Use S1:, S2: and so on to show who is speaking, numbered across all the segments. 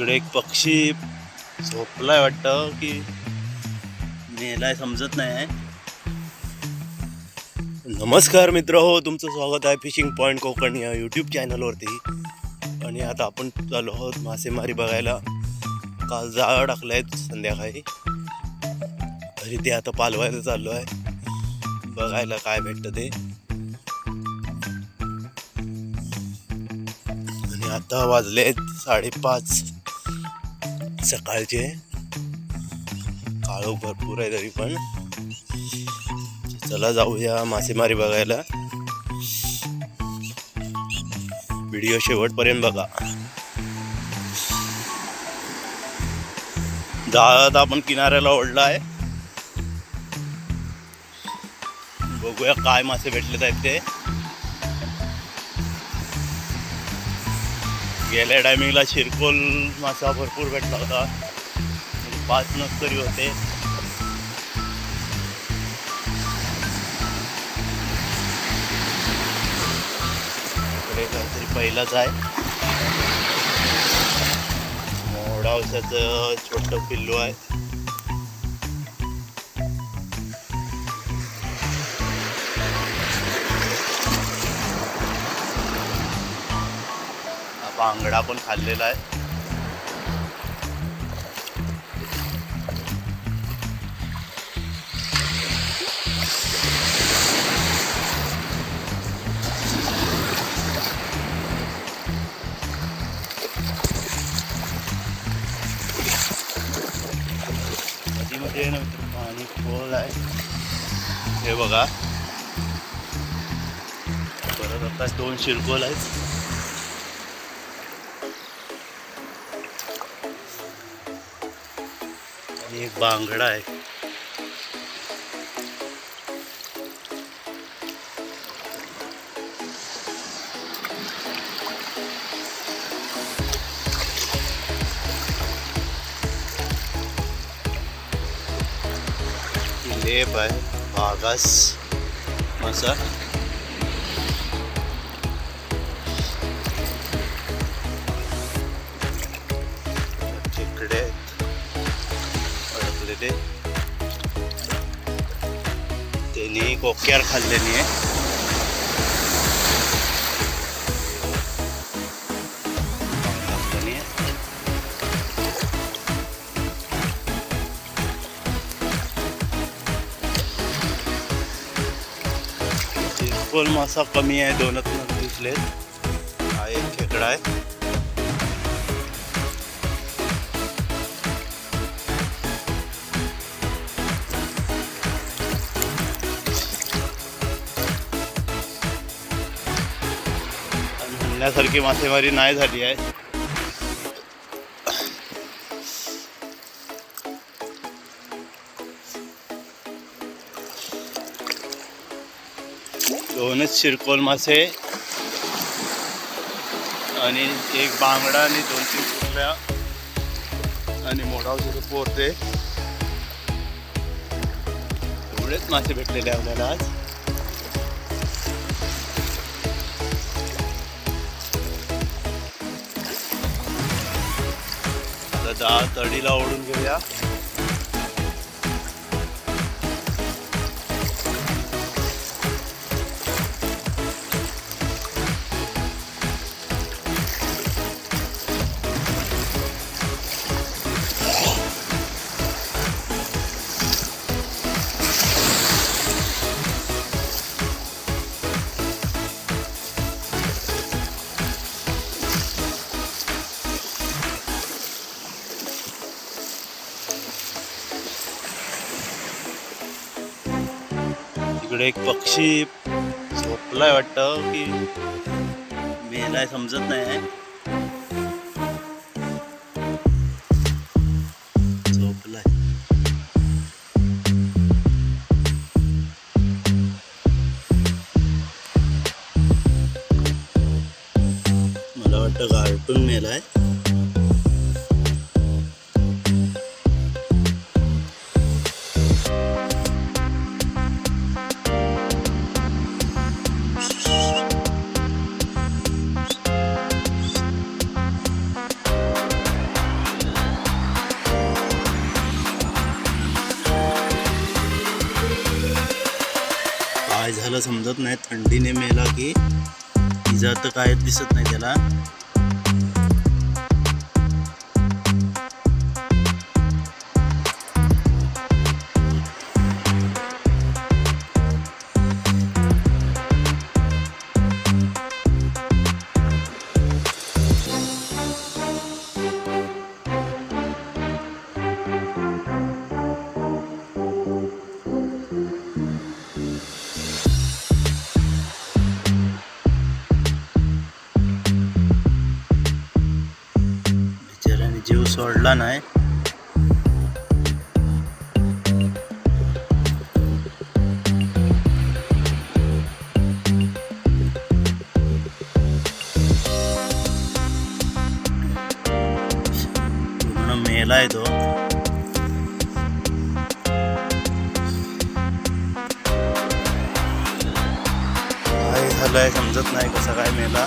S1: इकडे एक पक्षी झोपलाय वाटतं की नेलाय समजत नाही आहे. नमस्कार मित्र हो तुमचं स्वागत आहे फिशिंग पॉईंट कोकण या यूट्यूब चॅनलवरती आणि आता आपण चालू आहोत मासेमारी बघायला. काल जाळं टाकलं आहे संध्याकाळी. तरी ते आता पालवायला चाललो आहे. बघायला काय भेटतं ते. आणि आता वाजले आहेत साडेपाच. सकाळचे. काळो भरपूर आहे तरी पण. चला जाऊया मासेमारी बघायला. व्हिडिओ शेवटपर्यंत बघा. जाळात आपण किनाऱ्याला ओढला आहे. बघूया काय मासे भेटले आहेत ते. गेल्या टायमिंगला शिरकोल मासा भरपूर भेटला होता. पाच नग तरी होते. इकडे काहीतरी पहिलाच आहे. मोडावशाचं छोटं पिल्लू आहे. बांगडा पण खाल्लेला आहे. नदीमध्ये ना पाणी खोल आहे. हे बघा. परत आता दोन शिरकोल आहेत. बांगडा आहे. लेप आहे भागास मासा अडकलेले त्यांनी कोक्यार खाल्लेली आहे. मासा कमी आहे दोनच नग दिसले हा एक खेकडा आहे. म्हणण्यासारखी मासेमारी नाही झाली आहे. दोनच शिरकोल मासे आणि एक बांगडा आणि दोन तीन कुर्ल्या आणि मोडावचे पोरते एवढेच मासे भेटलेले आपल्याला आज. आता दहा तडीला ओढून घेऊया. इकडे एक पक्षी. झोपलाय वाटतं की मेलाय समजत नाही आहे झोपलाय. मला वाटतं गार्टून मेलाय. झालं समजत नाही थंडीने मेला की इजा तर काय दिसत नाही त्याला. जीव सोडला नाही. मेलाय तो. काय झालंय समजत नाही कसं काय मेला.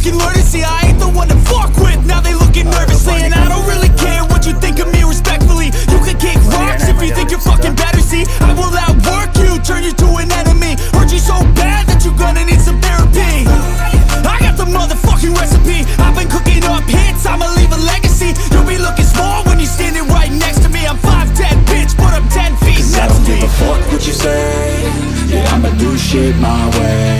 S2: fucking learn to see I ain't the one to fuck with. Now they looking nervously, and I don't really care what you think of me respectfully. You can kick rocks if you think you're fucking better. See, I will outwork you, turn you to an enemy. Hurt you so bad that you're gonna need some therapy. I got the motherfucking recipe. I've been cooking up hits, I'ma leave a legacy. You'll be looking small when you're standing right next to me. I'm 5'10, bitch, but I'm 10 feet
S3: Cause I
S2: next
S3: don't
S2: to
S3: give
S2: me.
S3: a fuck what you say Yeah, I'ma do shit my way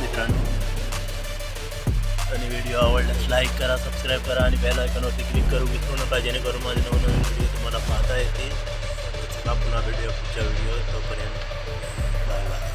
S1: मित्रांनो. आणि video आवडल्यास like करा subscribe करा आणि bell आयकॉनवरती click करू. विसरू नका जेणेकरून माझे नवनवीन व्हिडिओ तुम्हाला पाहता येतील. पुन्हा व्हिडिओ पुढच्या व्हिडिओ तोपर्यंत. Bye bye